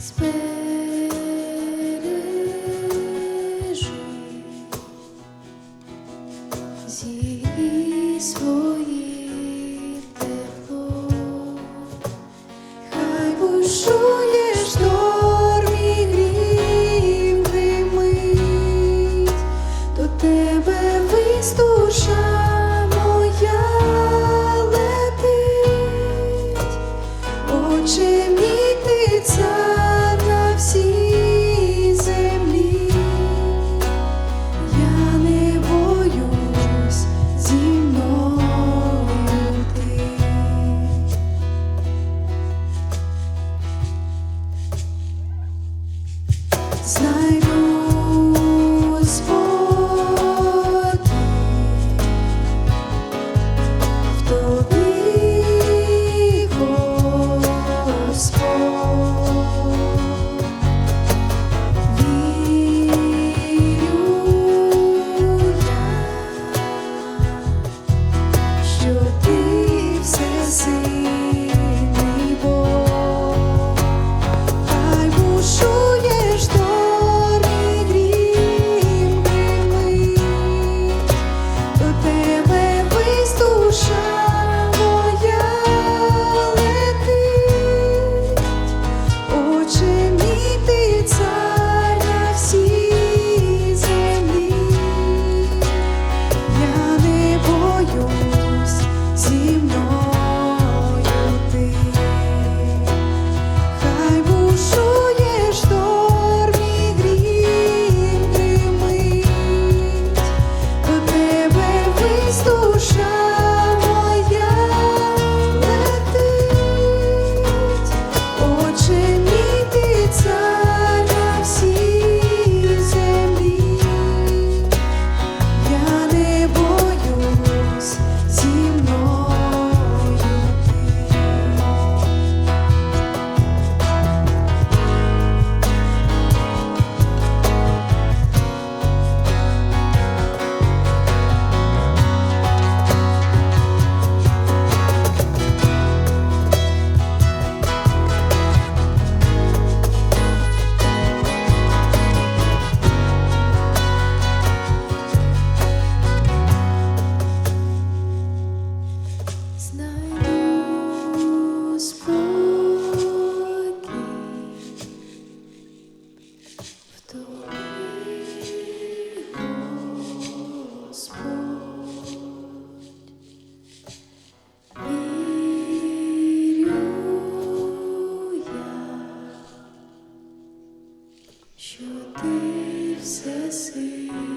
Збережу зі свої. знайду Що ти все сил?